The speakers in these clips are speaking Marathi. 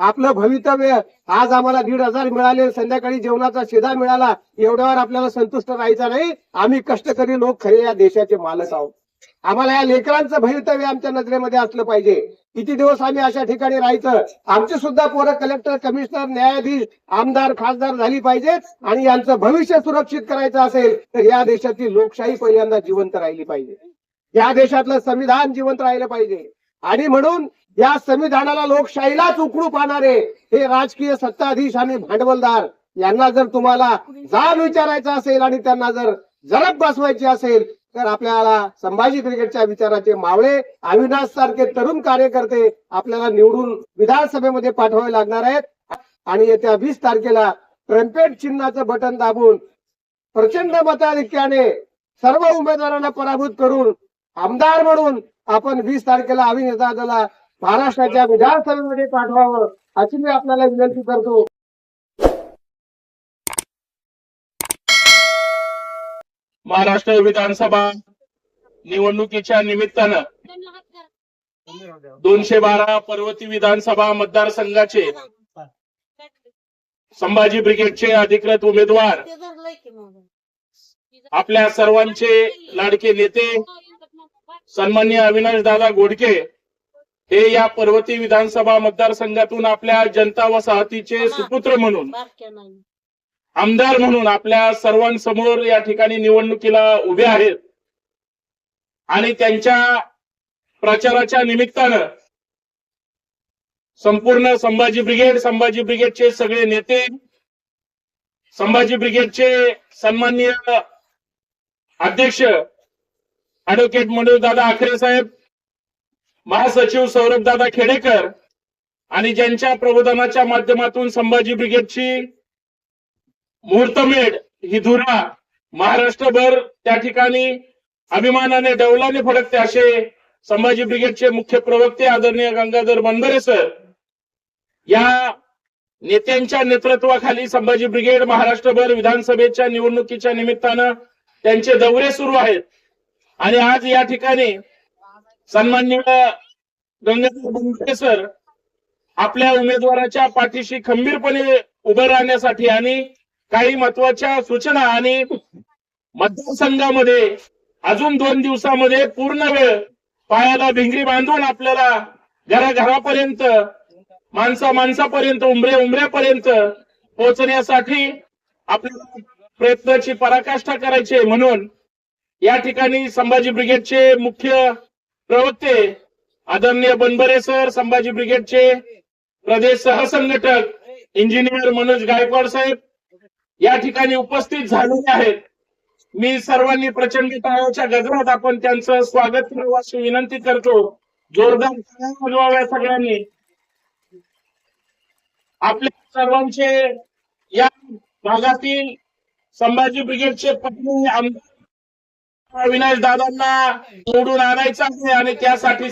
आपलं भवितव्य आज आम्हाला दीड हजार मिळाले संध्याकाळी जेवणाचा शिधा मिळाला एवढ्यावर आपल्याला संतुष्ट राहायचा नाही. आम्ही कष्टकरी लोक खरे या देशाचे मालक आहोत. आम्हाला या लेकरांचं भवितव्य आमच्या नजरेमध्ये असलं पाहिजे. किती दिवस आम्ही अशा ठिकाणी राहायचं? आमचे सुद्धा पोरं कलेक्टर कमिशनर न्यायाधीश आमदार खासदार झाली पाहिजेत आणि यांचं भविष्य सुरक्षित करायचं असेल तर या देशाची लोकशाही पहिल्यांदा जिवंत राहिली पाहिजे. या देशातलं संविधान जिवंत राहिलं पाहिजे. आणि म्हणून या संविधानाला लोकशाहीलाच उकडू पाहणारे हे राजकीय सत्ताधीश आणि भांडवलदार यांना जर तुम्हाला जाब विचारायचा असेल आणि त्यांना जर जरब बसवायची असेल तर आपल्याला संभाजी क्रिकेटच्या विचाराचे मावळे अविनाश सारखे तरुण कार्यकर्ते आपल्याला निवडून विधानसभेमध्ये पाठवावे लागणार आहेत. आणि येत्या वीस तारखेला ट्रम्पेट चिन्हाचं बटन दाबून प्रचंड मताधिक्याने सर्व उमेदवारांना पराभूत करून आमदार म्हणून आपण वीस तारखेला अभिनेता दला महाराष्ट्राच्या विधानसभेमध्ये पाठवावं अशी मी आपल्याला विनंती करतो. महाराष्ट्र विधानसभा निवडणुकीच्या निमित्तानं दोनशे बारा पर्वती विधानसभा मतदारसंघाचे संभाजी ब्रिगेडचे अधिकृत उमेदवार आपल्या सर्वांचे लाडके नेते सन्मान्य अविनाश दादा गोडके हे या पर्वती विधानसभा मतदारसंघातून आपल्या जनता वसाहतीचे सुपुत्र म्हणून आमदार म्हणून आपल्या सर्वांसमोर या ठिकाणी निवडणुकीला उभे आहेत. आणि त्यांच्या प्रचाराच्या निमित्तानं संपूर्ण संभाजी ब्रिगेड संभाजी ब्रिगेडचे सगळे नेते संभाजी ब्रिगेडचे सन्माननीय अध्यक्ष ऍडव्होकेट मनोज दादा आखरे साहेब महासचिव सौरभदादा खेडेकर आणि ज्यांच्या प्रबोधनाच्या माध्यमातून संभाजी ब्रिगेडची मुहूर्तमेढ ही धुरा महाराष्ट्रभर त्या ठिकाणी अभिमानाने डौलाने फडकते असे संभाजी ब्रिगेडचे मुख्य प्रवक्ते आदरणीय गंगाधर बंदरे सर या नेत्यांच्या नेतृत्वाखाली संभाजी ब्रिगेड महाराष्ट्रभर विधानसभेच्या निवडणुकीच्या निमित्तानं त्यांचे दौरे सुरू आहेत. आणि आज या ठिकाणी सन्मान्य गंगाधर सर आपल्या उमेदवाराच्या पाठीशी खंबीरपणे उभं राहण्यासाठी आणि काही महत्त्वाच्या सूचना आणि मतदारसंघामध्ये अजून दोन दिवसामध्ये पूर्ण वेळ पायाला भिंगरी बांधून आपल्याला घराघरापर्यंत माणसा माणसापर्यंत उमरे उमऱ्यापर्यंत पोहोचण्यासाठी आपल्याला प्रयत्नाची पराकाष्ठा करायची म्हणून या ठिकाणी संभाजी ब्रिगेडचे मुख्य प्रवक्ते आदरणीय बनबरे सर संभाजी ब्रिगेडचे प्रदेश सहसंघटक इंजिनियर मनोज गायकवाड साहेब या ठिकाणी उपस्थित झालेले आहेत. मी सर्वांनी प्रचंड टाळ्याच्या गजरात आपण त्यांचं स्वागत करावं अशी विनंती करतो. जोरदार सगळ्यांनी. आपल्या सर्वांचे या भागातील संभाजी ब्रिगेडचे पत्नी आमदार अविनाश दादांना निवडून आणायचं आहे आणि त्यासाठी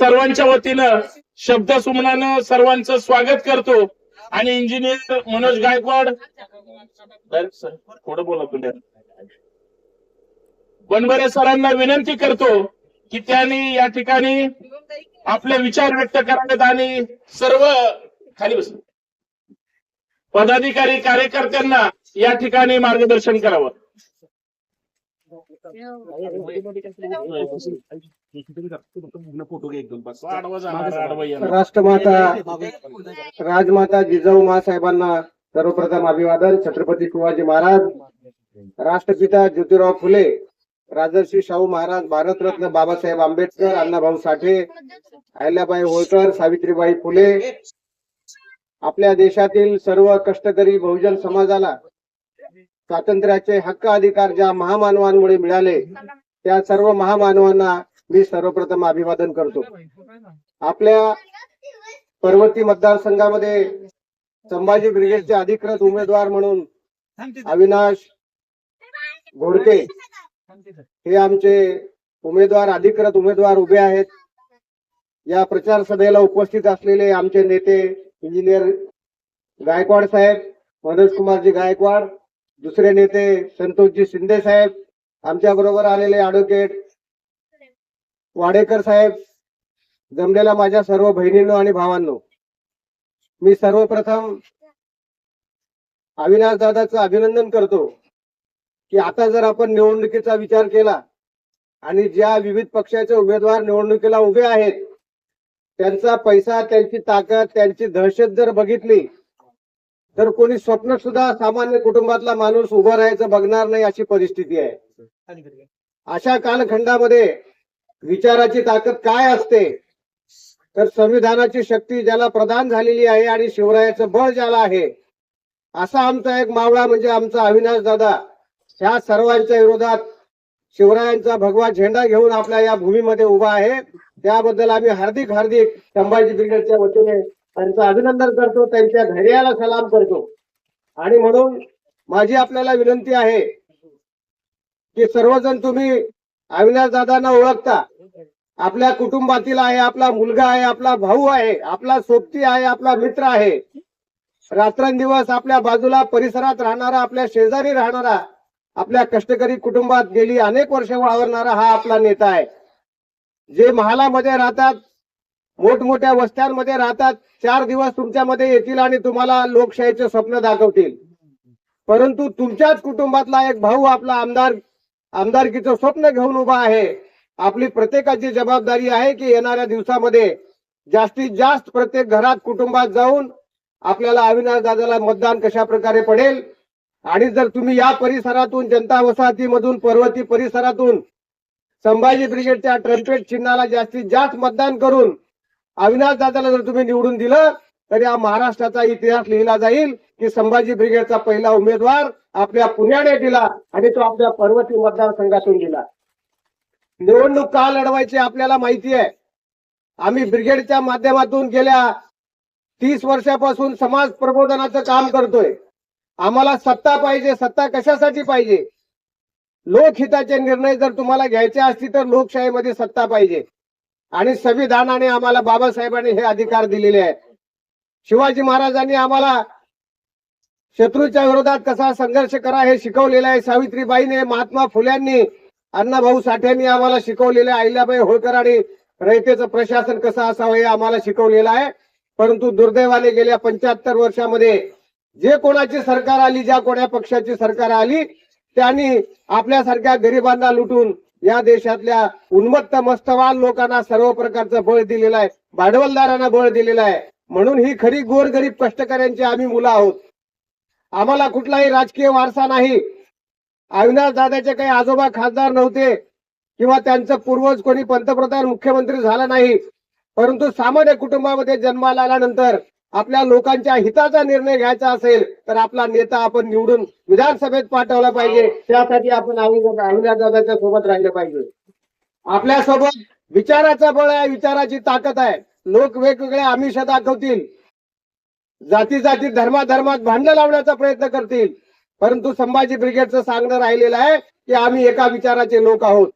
सर्वांच्या वतीनं शब्द सुमनानं सर्वांचं स्वागत करतो. आणि इंजिनियर मनोज गायकवाड. थोडं बोला तुम्ही. बनबरे सरांना विनंती करतो की त्यांनी या ठिकाणी आपले विचार व्यक्त करावेत आणि सर्व खाली बस. पदाधिकारी कार्यकर्त्यांना या ठिकाणी मार्गदर्शन करावं. राष्ट्रमाता राजमाता जिजाऊ मासाहेबांना सर्वप्रथम अभिवादन छत्रपती शिवाजी महाराज राष्ट्रपिता ज्योतिराव फुले राजर्षी शाहू महाराज भारतरत्न बाबासाहेब आंबेडकर अण्णाभाऊ साठे अहिल्याबाई होळकर सावित्रीबाई फुले. आपल्या देशातील सर्व कष्टकरी बहुजन समाजाला स्वातंत्र्याचे हक्क अधिकार ज्या महामानवांमुळे मिळाले त्या सर्व महामानवांना मी सर्वप्रथम अभिवादन करतो. आपल्या पर्वती मतदारसंघामध्ये संभाजी ब्रिगेडचे अधिकृत उमेदवार म्हणून अविनाश घोडके हे आमचे उमेदवार अधिकृत उमेदवार उभे आहेत. या प्रचार सभेला उपस्थित असलेले आमचे नेते इंजिनियर गायकवाड साहेब मनोज कुमारजी गायकवाड दुसरे नेते संतोषजी शिंदे साहेब आमच्या बरोबर आलेले ऍडव्होकेट वाडेकर साहेब जमलेल्या माझ्या सर्व बहिणींनो आणि भावांनो मी सर्वप्रथम अविनाश दादाचं अभिनंदन करतो की आता जर आपण निवडणुकीचा विचार केला आणि ज्या विविध पक्षाचे उमेदवार निवडणुकीला उभे आहेत त्यांचा पैसा त्यांची ताकद त्यांची दहशत जर बघितली तर कोणी स्वप्न सुद्धा सामान्य कुटुंबातला माणूस उभा राहायचं बघणार नाही अशी परिस्थिती आहे. अशा कालखंडामध्ये विचाराची ताकद काय असते? तर संविधानाची शक्ती ज्याला प्रदान झालेली आहे आणि शिवरायाचं बळ ज्याला आहे असा आमचा एक मावळा म्हणजे आमचा अविनाश दादा. ह्या सर्वांच्या विरोधात शिवरायांचा भगवा झेंडा घेऊन आपल्या या भूमीमध्ये उभा आहे. त्याबद्दल आम्ही हार्दिक हार्दिक संभाजी ब्रिगेडच्या वतीने त्यांचं अभिनंदन करतो त्यांच्या धैर्याला सलाम करतो. आणि म्हणून माझी आपल्याला विनंती आहे की सर्वजण तुम्ही अविनाश दादांना ओळखता. आपल्या कुटुंबातील आहे आपला मुलगा आहे आपला भाऊ आहे आपला सोबती आहे आपला मित्र आहे. रात्रंदिवस आपल्या बाजूला परिसरात राहणारा आपल्या शेजारी राहणारा आपल्या कष्टकरी कुटुंबात गेली अनेक वर्ष वावरणारा हा आपला नेता आहे. जे महालामध्ये राहतात मोठमोठ्या वस्त्यांमध्ये राहतात. चार दिवस तुमच्यामध्ये येतील आणि तुम्हाला लोकशाहीचे स्वप्न दाखवतील. परंतु तुमच्याच कुटुंबातला एक भाऊ आपला आमदार आमदारकीचं स्वप्न घेऊन उभा आहे. आपली प्रत्येकाची जबाबदारी आहे की येणाऱ्या दिवसामध्ये जास्तीत जास्त प्रत्येक घरात कुटुंबात जाऊन आपल्याला अविनाश दादाला मतदान कशा प्रकारे पडेल? आणि जर तुम्ही या परिसरातून जनता वसाहतीमधून पर्वती परिसरातून संभाजी ब्रिगेडच्या ट्रम्पेट चिन्हाला जास्तीत जास्त मतदान करून अविनाश दादाला जर तुम्ही निवडून दिलं तर या महाराष्ट्राचा इतिहास लिहिला जाईल की संभाजी ब्रिगेडचा पहिला उमेदवार आपल्या पुण्याने दिला आणि तो आपल्या पर्वती मतदारसंघातून दिला निवडणूक का लढवायची आपल्याला माहिती आहे. आम्ही ब्रिगेडच्या माध्यमातून गेल्या तीस वर्षापासून समाज प्रबोधनाचं काम करतोय. आम्हाला सत्ता पाहिजे सत्ता कशासाठी पाहिजे? लोकहिताचे निर्णय जर तुम्हाला घ्यायचे असतील तर लोकशाहीमध्ये सत्ता पाहिजे. आणि संविधानाने आम्हाला बाबासाहेबांनी हे अधिकार दिलेले आहेत. शिवाजी महाराजांनी आम्हाला शत्रूच्या विरोधात कसा संघर्ष करा हे शिकवलेलं आहे. सावित्रीबाईने महात्मा फुल्यांनी अण्णाभाऊ साठ्यांनी आम्हाला शिकवलेलं आहे. अहिल्याबाई होळकर आणि रयतेचं प्रशासन कसं असावं हे आम्हाला शिकवलेलं आहे. परंतु दुर्दैवाने गेल्या पंच्याहत्तर वर्षामध्ये जे कोणाची सरकार आली ज्या कोण्या पक्षाची सरकार आली त्यांनी आपल्यासारख्या गरिबांना लुटून या देशातल्या उन्मत्त मस्तवाल लोकांना सर्व प्रकारचं बळ दिलेलं आहे. भांडवलदारांना बळ दिलेलं आहे. म्हणून ही खरी गोरगरीब कष्टकऱ्यांची आम्ही मुलं आहोत. आम्हाला कुठलाही राजकीय वारसा नाही. अविनाश दादाचे काही आजोबा खासदार नव्हते किंवा त्यांचं पूर्वज कोणी पंतप्रधान मुख्यमंत्री झाला नाही. परंतु सामान्य कुटुंबामध्ये जन्माला आल्यानंतर आपल्या लोकांच्या हिताचा निर्णय घ्यायचा असेल तर आपला नेता आपण निवडून विधानसभेत पाठवला पाहिजे. त्यासाठी आपण अविनाश दादाच्या सोबत राहिले पाहिजे. आपल्यासोबत विचाराचा बळ आहे विचाराची ताकद आहे. लोक वेगवेगळे आमिष दाखवतील. जाती जाती धर्माधर्मात भांडण लावण्याचा प्रयत्न करतील. परंतु संभाजी ब्रिगेडचं सांगणं राहिलेलं आहे की आम्ही एका विचाराचे लोक आहोत.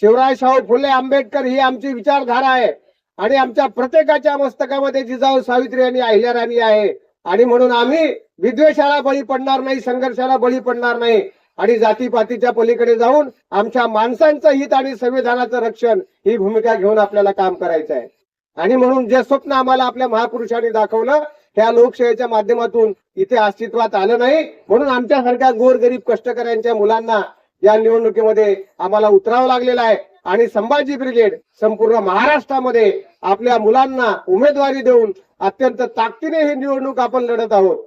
शिवराय शाहू फुले आंबेडकर ही आमची विचारधारा आहे. आणि आमच्या प्रत्येकाच्या मस्तकामध्ये जिजाऊ सावित्री आणि अहिल्या राणी आहे. आणि म्हणून आम्ही विद्वेषाला बळी पडणार नाही संघर्षाला बळी पडणार नाही. आणि जातीपातीच्या पलीकडे जाऊन आमच्या माणसांचं हित आणि संविधानाचं रक्षण ही भूमिका घेऊन आपल्याला काम करायचं आहे. आणि म्हणून जे स्वप्न आम्हाला आपल्या महापुरुषांनी दाखवलं त्या लोकशाहीच्या माध्यमातून इथे अस्तित्वात आलं नाही. म्हणून आमच्यासारख्या गोरगरीब कष्टकऱ्यांच्या मुलांना या निवडणुकीमध्ये आम्हाला उतरावं लागलेलं आहे. आणि संभाजी ब्रिगेड संपूर्ण महाराष्ट्रामध्ये आपल्या मुलांना उमेदवारी देऊन अत्यंत ताकदीने ही निवडणूक आपण लढत आहोत.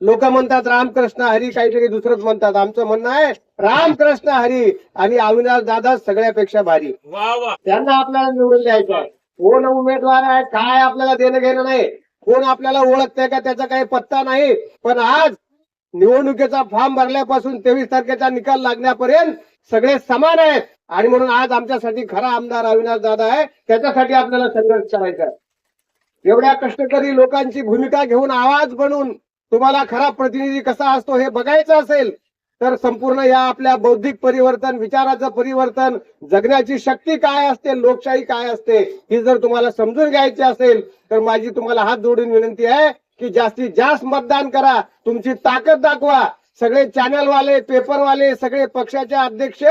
लोक म्हणतात रामकृष्ण हरी काहीतरी दुसरंच म्हणतात. आमचं म्हणणं आहे रामकृष्ण हरी आणि अविनाश दादा सगळ्यापेक्षा भारी. त्यांना आपल्याला निवडून द्यायचं आहे. कोण उमेदवार आहे काय आपल्याला देणं घेणं नाही. कोण आपल्याला ओळखतंय का त्याचा काही पत्ता नाही. पण आज निवडणुकीचा फॉर्म भरल्यापासून तेवीस तारखेचा निकाल लागण्यापर्यंत सगळे समान आहेत. आणि म्हणून आज आमच्यासाठी खरा आमदार अविनाश दादा आहे. त्याच्यासाठी आपल्याला संघर्ष करायचा आहे. एवढ्या कष्टकरी लोकांची भूमिका घेऊन आवाज बनून तुम्हाला खरा प्रतिनिधी कसा असतो हे बघायचं असेल तर संपूर्ण या आपल्या बौद्धिक परिवर्तन विचाराचं परिवर्तन जगण्याची शक्ती काय असते लोकशाही काय असते ही जर तुम्हाला समजून घ्यायची असेल तर माझी तुम्हाला हात जोडून विनंती आहे की जास्तीत जास्त मतदान करा तुमची ताकद दाखवा. सगळे चॅनलवाले पेपरवाले सगळे पक्षाचे अध्यक्ष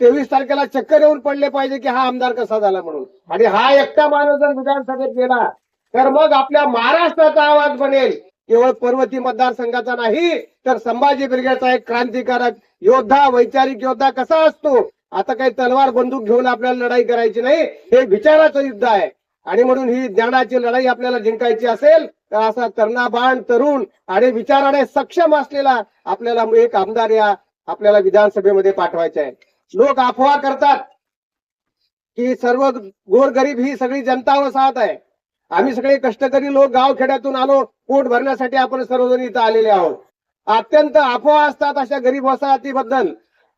तेवीस तारखेला चक्कर येऊन पडले पाहिजे की हा आमदार कसा झाला म्हणून. आणि हा एकटा माणूस जर विधानसभेत गेला तर मग आपल्या महाराष्ट्राचा आवाज बनेल. केवळ पर्वती मतदारसंघाचा नाही तर संभाजी ब्रिगेडचा एक क्रांतिकारक योद्धा वैचारिक योद्धा कसा असतो? आता काही तलवार बंदूक घेऊन आपल्याला लढाई करायची नाही हे विचाराचं युद्ध आहे. आणि म्हणून ही ज्ञानाची लढाई आपल्याला जिंकायची असेल तर असा तरणाबाण तरुण आणि विचाराने सक्षम असलेला आपल्याला एक आमदार या आपल्याला विधानसभेमध्ये पाठवायचा आहे. लोक अफवा करतात की सर्व गोरगरीब ही सगळी जनता वसाहत आहे. आम्ही सगळे कष्टकरी लोक गाव खेड्यातून आलो पोट भरण्यासाठी आपण सर्वजण इथं आलेले आहोत. अत्यंत अफवा असतात अशा गरीब वसाहतीबद्दल.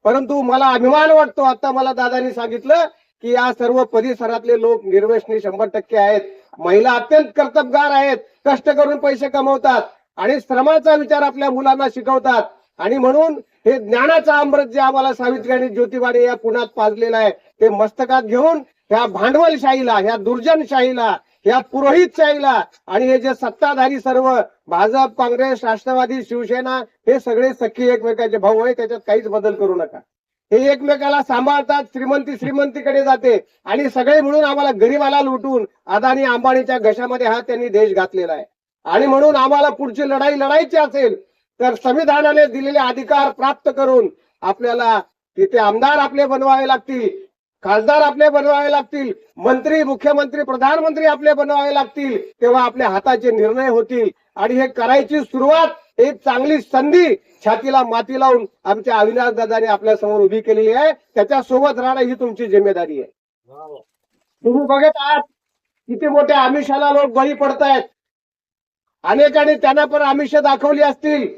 परंतु मला अभिमान वाटतो आता मला दादानी सांगितलं की या सर्व परिसरातले लोक निर्वेशनी शंभर टक्के आहेत. महिला अत्यंत कर्तबगार आहेत कष्ट करून पैसे कमवतात आणि श्रमाचा विचार आपल्या मुलांना शिकवतात. आणि म्हणून हे ज्ञानाचा अमृत जे आम्हाला सावित्री आणि ज्योतिबाने या पुण्यात पाजलेलं आहे ते मस्तकात घेऊन ह्या भांडवलशाहीला ह्या दुर्जनशाहीला ह्या पुरोहितशाहीला आणि हे जे सत्ताधारी सर्व भाजप काँग्रेस राष्ट्रवादी शिवसेना हे सगळे सख्खी एकमेकाचे भाऊ आहे त्याच्यात काहीच बदल करू नका. हे एकमेकाला सांभाळतात श्रीमंती श्रीमंतीकडे जाते आणि सगळे मिळून आम्हाला गरीबाला लुटून अदानी अंबानीच्या घशामध्ये हा त्यांनी देश घातलेला आहे. आणि म्हणून आम्हाला पुढची लढाई लढायची असेल तर संविधानाने दिलेले अधिकार प्राप्त करून आपल्याला तिथे आमदार आपले बनवावे लागतील खासदार आपले बनवावे लागतील मंत्री मुख्यमंत्री प्रधानमंत्री आपले बनवावे लागतील तेव्हा आपल्या हाताचे निर्णय होतील. आणि हे करायची सुरुवात एक चांगली संधी छातीला माती लावून आमच्या अविनाश दादाने आपल्यासमोर उभी केलेली आहे. त्याच्या सोबत राहणं ही तुमची जिम्मेदारी आहे. तुम्ही बघत आहात किती मोठ्या आमिषाला लोक बळी पडतायत. अनेकांनी त्यांना पण आमिष दाखवली असतील.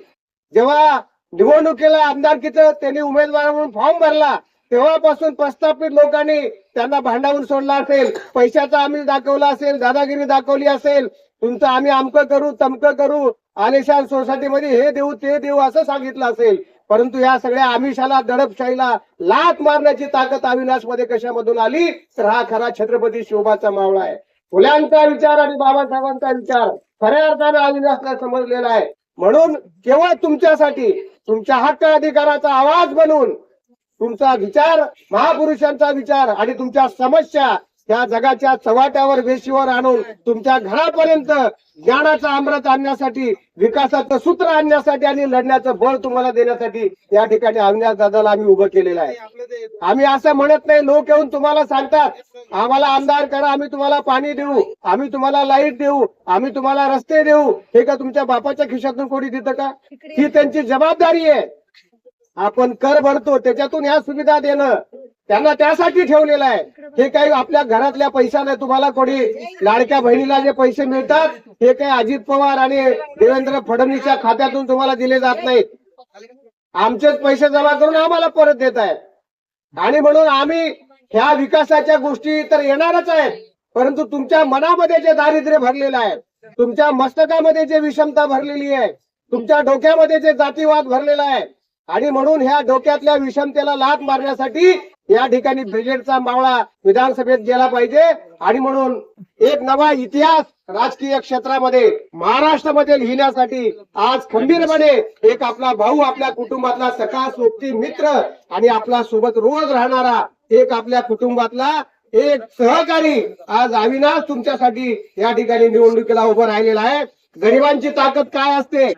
जेव्हा निवडणुकीला आमदारकीचं त्यांनी उमेदवार म्हणून फॉर्म भरला तेव्हापासून प्रस्थापित लोकांनी त्यांना भांडावून सोडला असेल. पैशाचा आमिष दाखवला असेल दादागिरी दाखवली असेल. तुमचं आम्ही अमकं करू तमकं करू आलिशान सोसायटीमध्ये हे देऊ ते देऊ असं सांगितलं असेल. परंतु या सगळ्या आमिषाला दडपशाहीला लात मारण्याची ताकद अविनाशमध्ये कशामधून आली? तर हा खरा छत्रपती शिवबाचा मावळा आहे. फुल्यांचा विचार आणि बाबासाहेबांचा विचार खऱ्या अर्थाने अविनाशला समजलेला आहे. म्हणून केवळ तुमच्यासाठी तुमच्या हक्क अधिकाराचा आवाज बनून तुमचा विचार महापुरुषांचा विचार आणि तुमच्या समस्या त्या जगाच्या चव्हाट्यावर वेशीवर आणून तुमच्या घरापर्यंत ज्ञानाचा अमृत आणण्यासाठी विकासाचं सूत्र आणण्यासाठी आणि लढण्याचं बळ तुम्हाला देण्यासाठी या ठिकाणी अविनाश दादाला आम्ही उभं केलेलं आहे. आम्ही असं म्हणत नाही लोक येऊन तुम्हाला सांगतात आम्हाला आमदार करा आम्ही तुम्हाला पाणी देऊ आम्ही तुम्हाला लाइट देऊ आम्ही तुम्हाला रस्ते देऊ. हे का तुमच्या बापाच्या खिशातून कोणी देतं का? ही त्यांची जबाबदारी आहे. आपण कर भरतो त्याच्यातून ह्या सुविधा देणं त्यांना त्यासाठी ठेवलेलं आहे. हे काही आपल्या घरातल्या पैशाने तुम्हाला कोणी लाडक्या बहिणीला जे पैसे मिळतात हे काही अजित पवार आणि देवेंद्र फडणवीसच्या खात्यातून तुम्हाला दिले जात नाहीत. आमचेच पैसे जमा करून आम्हाला परत देत आहेत. आणि म्हणून आम्ही ह्या विकासाच्या गोष्टी तर येणारच आहेत परंतु तुमच्या मनामध्ये जे दारिद्र्य भरलेलं आहे तुमच्या मस्तकामध्ये जे विषमता भरलेली आहे तुमच्या डोक्यामध्ये जे जातीवाद भरलेला आहे आणि म्हणून ह्या डोक्यातल्या विषमतेला लात मारण्यासाठी या ठिकाणी ब्रिगेडचा मावळा विधानसभेत गेला पाहिजे. आणि म्हणून एक नवा इतिहास राजकीय क्षेत्रामध्ये महाराष्ट्रामध्ये लिहिण्यासाठी आज खंबीरपणे एक आपला भाऊ आपल्या कुटुंबातला सखा सोबती मित्र आणि आपला सोबत रोज राहणारा एक आपल्या कुटुंबातला एक सहकारी आज अविनाश तुमच्यासाठी या ठिकाणी निवडणुकीला उभं राहिलेला आहे. गरिबांची ताकद काय असते?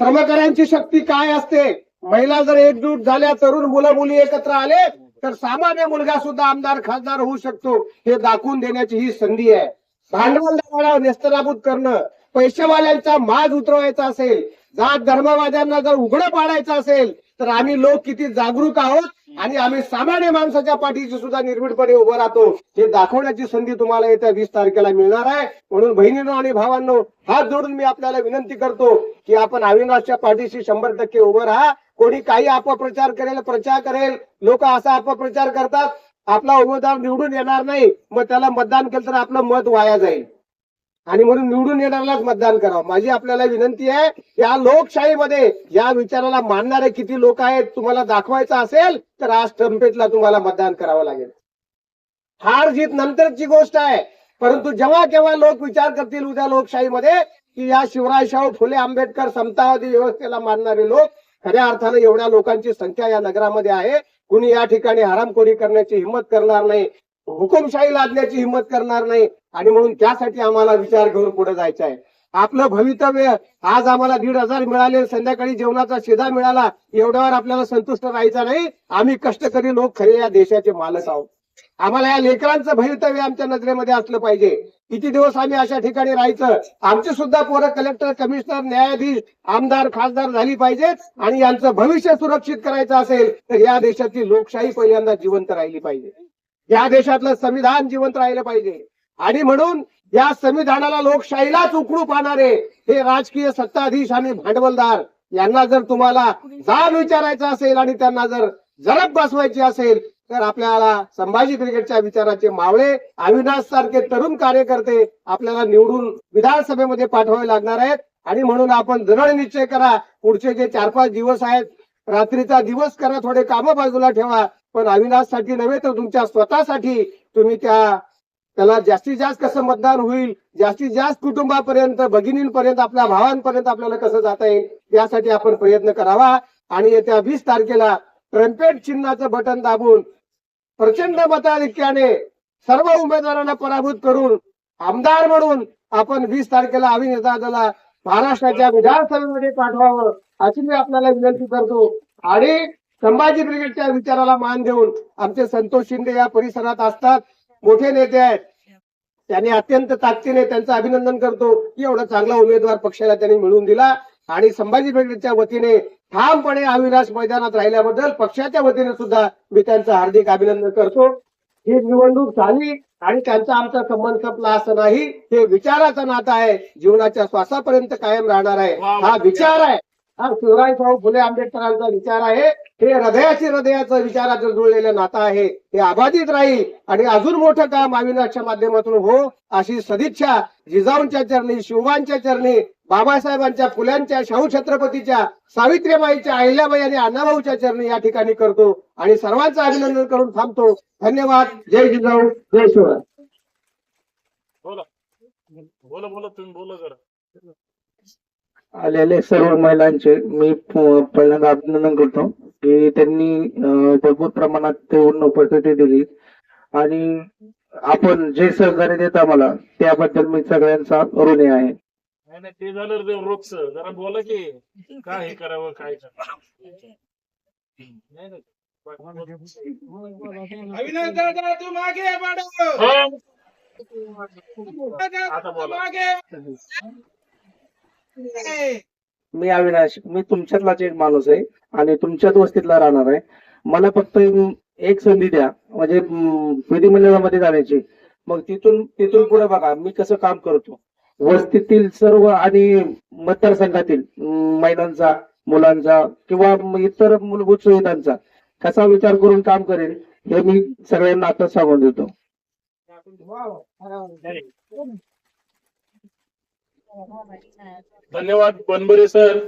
श्रमकऱ्यांची शक्ती काय असते? महिला जर एकजूट झाल्या तरुण मुलं मुली एकत्र आले तर सामान्य मुलगा सुद्धा आमदार खासदार होऊ शकतो हे दाखवून देण्याची ही संधी आहे. भांडवल नेस्तनाबूत करणं पैसेवाल्यांचा माज उतरवायचा असेल जात धर्मवाद्यांना जर उघडं पाडायचं असेल तर आम्ही लोक किती जागरूक आहोत आणि आम्ही सामान्य माणसाच्या पाठीशी सुद्धा निर्भीडपणे उभं राहतो. हे दाखवण्याची संधी तुम्हाला येत्या वीस तारखेला मिळणार आहे. म्हणून बहिणींनो आणि भावांनो हात जोडून मी आपल्याला विनंती करतो की आपण अविनाशच्या पाठीशी शंभर टक्के उभं राहा. कोणी काही अपप्रचार करेल प्रचार करेल लोक असा अपप्रचार करतात आपला उमेदवार निवडून येणार नाही. मग त्याला मतदान केलं तर आपलं मत वाया जाईल. आणि म्हणून निवडून येणाऱ्यालाच मतदान करावं. माझी आपल्याला विनंती आहे या लोकशाहीमध्ये या विचाराला मानणारे किती लोक आहेत तुम्हाला दाखवायचं असेल तर आज ट्रम्पेटला तुम्हाला मतदान करावं लागेल. हार जीत नंतरची गोष्ट आहे परंतु जेव्हा केव्हा लोक विचार करतील उद्या लोकशाहीमध्ये की या शिवरायशाहू फुले आंबेडकर समतावादी व्यवस्थेला मानणारे लोक खऱ्या अर्थानं एवढ्या लोकांची संख्या या नगरामध्ये आहे. कुणी या ठिकाणी हरामखोरी करण्याची हिंमत करणार नाही हुकुमशाही लादण्याची हिंमत करणार नाही. आणि म्हणून त्यासाठी आम्हाला विचार करून पुढे जायचं आहे. आपलं भवितव्य आज आम्हाला दीड हजार मिळाले संध्याकाळी जेवणाचा शिधा मिळाला एवढ्यावर आपल्याला संतुष्ट राहायचा नाही. आम्ही कष्टकरी लोक खरे या देशाचे मालक आहोत. आम्हाला या लेकरांचं भवितव्य आमच्या नजरेमध्ये असलं पाहिजे. किती दिवस आम्ही अशा ठिकाणी राहायचं? आमचे सुद्धा पोरं कलेक्टर कमिशनर न्यायाधीश आमदार खासदार झाली पाहिजेत आणि यांचं भविष्य सुरक्षित करायचं असेल तर या देशाची लोकशाही पहिल्यांदा जिवंत राहिली पाहिजे. या देशातलं संविधान जिवंत राहिलं पाहिजे. आणि म्हणून या संविधानाला लोकशाहीलाच उकळू पाहणारे हे राजकीय सत्ताधीश आणि भांडवलदार यांना जर तुम्हाला जाब विचारायचा असेल आणि त्यांना जर जरब बसवायची असेल तर आपल्याला संभाजी क्रिकेटच्या विचाराचे मावळे अविनाश सारखे तरुण कार्यकर्ते आपल्याला निवडून विधानसभेमध्ये पाठवावे लागणार आहेत. आणि म्हणून आपण दृढ निश्चय करा पुढचे जे चार पाच दिवस आहेत रात्रीचा दिवस करा थोडे कामं बाजूला ठेवा. पण अविनाशसाठी नव्हे तर तुमच्या स्वतःसाठी तुम्ही त्या त्याला जास्तीत जास्त कसं मतदान होईल जास्तीत जास्त कुटुंबापर्यंत भगिनींपर्यंत आपल्या भावांपर्यंत आपल्याला कसं जाता येईल यासाठी आपण प्रयत्न करावा. आणि येत्या वीस तारखेला ट्रम्पेट चिन्हाचं बटन दाबून प्रचंड मताधिक्याने सर्व उमेदवारांना पराभूत करून आमदार म्हणून आपण वीस तारखेला अभिनेता दादाला महाराष्ट्राच्या विधानसभेमध्ये पाठवावं अशी मी आपल्याला विनंती करतो. आणि संभाजी ब्रिगेडच्या विचाराला मान देऊन आमचे संतोष शिंदे या परिसरात असतात. मोठे नेते आहेत. त्यांनी अत्यंत ताकदीने त्यांचं अभिनंदन करतो की एवढा चांगला उमेदवार पक्षाला त्यांनी मिळवून दिला. आणि संभाजी ब्रिगेडच्या वतीने ठामपणे अविनाश मैदानात राहिल्याबद्दल पक्षाच्या वतीने सुद्धा मी त्यांचं हार्दिक अभिनंदन करतो. ही निवडणूक झाली आणि त्यांचा आमचा संबंध संपला असं नाही. हे विचाराचं नातं आहे. जीवनाच्या श्वासापर्यंत कायम राहणार आहे. हा विचार आहे. हा शिवराय भाऊ फुले आंबेडकरांचा विचार आहे. हे हृदयाची हृदयाचं विचाराचं जुळलेलं नातं आहे. हे अबाधित राहील आणि अजून मोठं काम अविनाशच्या माध्यमातून हो अशी सदिच्छा जिजाऊंच्या चरणी शिवबांच्या चरणी बाबासाहेबांच्या फुल्यांच्या शाहू छत्रपतीच्या सावित्रीबाईच्या अहिल्याबाई आणि अण्णाभाऊच्या चरणी या ठिकाणी करतो आणि सर्वांचं अभिनंदन करून थांबतो. धन्यवाद. जय जिजाऊ. जय शिवराय. बोला. बोला बोला तुम्ही बोला जरा. आलेले सर्व महिलांचे मी पहिल्यांदा अभिनंदन करतो की त्यांनी भरपूर प्रमाणात तेवढं उपस्थिती दिली. आणि आपण जे सहकार्य देत आम्हाला त्याबद्दल मी सगळ्यांचा ऋणी आहे. नाही नाही ते झालं रे रोजच. जरा बोला की काय हे करावं काय नाही, दादा तू मागे हो. मागे मी अविनाश मी तुमच्यातलाच एक माणूस आहे आणि तुमच्याच वस्तीतला राहणार आहे. मला फक्त एक संधी द्या म्हणजे विधिमंडळामध्ये जाण्याची. मग तिथून तिथून पुढे बघा मी कसं काम करतो. वस्तीतील सर्व आणि मतदारसंघातील महिलांचा मुलांचा किंवा इतर मूलभूत सुविधांचा कसा विचार करून काम करेल हे मी सगळ्यांना आता सांगून देतो. धन्यवाद बनबरे सर.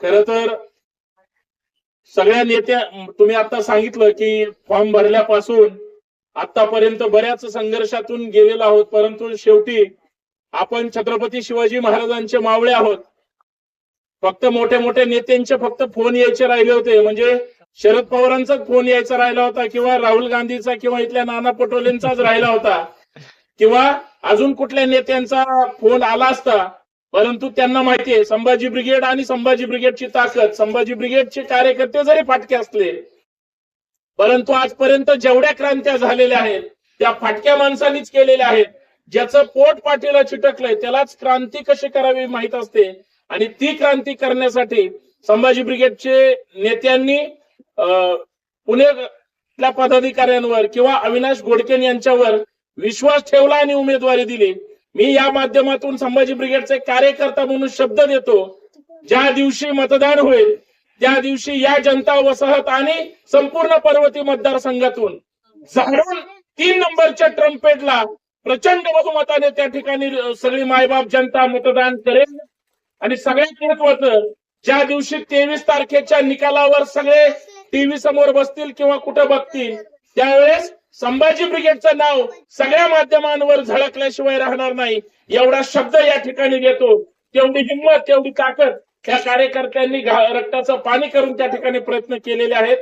खर तर सगळ्या नेत्या तुम्ही आता सांगितलं की फॉर्म भरल्यापासून आतापर्यंत बऱ्याच संघर्षातून गेलेलो आहोत परंतु शेवटी आपण छत्रपती शिवाजी महाराजांचे मावळे आहोत. फक्त मोठ्या मोठ्या नेत्यांचे फक्त फोन यायचे राहिले होते म्हणजे शरद पवारांचाच फोन यायचा राहिला होता किंवा राहुल गांधीचा किंवा इथल्या नाना पटोलेंचाच राहिला होता. किंवा अजून कुठल्या नेत्यांचा फोन आला असता परंतु त्यांना माहितीये संभाजी ब्रिगेड आणि संभाजी ब्रिगेडची ताकद संभाजी ब्रिगेडचे कार्यकर्ते जरी फाटके असले परंतु आजपर्यंत जेवढ्या क्रांत्या झालेल्या आहेत त्या फाटक्या माणसांनीच केलेल्या आहेत. ज्याचं पोट पाठीला चिटकलंय त्यालाच क्रांती कशी करावी माहीत असते? आणि ती क्रांती करण्यासाठी संभाजी ब्रिगेडचे नेत्यांनी पुणे पदाधिकाऱ्यांवर किंवा अविनाश गोडकेन यांच्यावर विश्वास ठेवला आणि उमेदवारी दिली. मी या माध्यमातून संभाजी ब्रिगेडचे कार्यकर्ता म्हणून शब्द देतो ज्या दिवशी मतदान होईल त्या दिवशी या जनता वसाहत आणि संपूर्ण पर्वती मतदारसंघातून झाडून तीन नंबरच्या ट्रम्पेटला प्रचंड बहुमताने त्या ठिकाणी सगळी मायबाप जनता मतदान करेल. आणि सगळ्यात महत्वाचं ज्या दिवशी तेवीस तारखेच्या निकालावर सगळे टीव्ही समोर बसतील किंवा कुठं बघतील त्यावेळेस संभाजी ब्रिगेडचं नाव सगळ्या माध्यमांवर झळकल्याशिवाय राहणार नाही. एवढा शब्द या ठिकाणी देतो. तेवढी हिंमत तेवढी ताकद त्या कार्यकर्त्यांनी रक्ताचं पाणी करून त्या ठिकाणी प्रयत्न केलेले आहेत.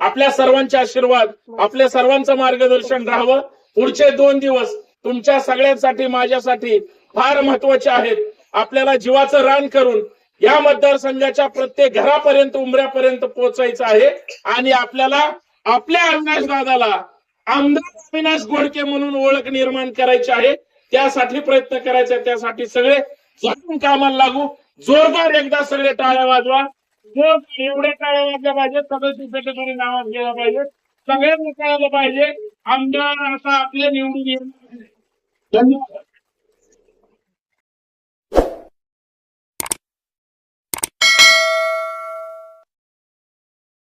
आपल्या सर्वांचे आशीर्वाद आपल्या सर्वांचं मार्गदर्शन राहावं. पुढचे दोन दिवस तुमच्या सगळ्यांसाठी माझ्यासाठी फार महत्त्वाचे आहेत. आपल्याला जीवाचं रान करून या मतदारसंघाच्या प्रत्येक घरापर्यंत उमऱ्यापर्यंत पोहोचायचं आहे. आणि आपल्याला आपल्या अंदाजवादाला दादाला आमदार अविनाश घोडके म्हणून ओळख निर्माण करायची आहे. त्यासाठी प्रयत्न करायचा त्यासाठी सगळे झटून कामाला लागू. जोरदार एकदा सगळे टाळ्या वाजवा. जोर एवढे टाळ्या वाजल्या पाहिजेत सगळे सेक्रेटरी नावात गेला पाहिजे सगळ्यांनी कळलं पाहिजे आमदार असा आपले निवडून येणार धन्यवाद.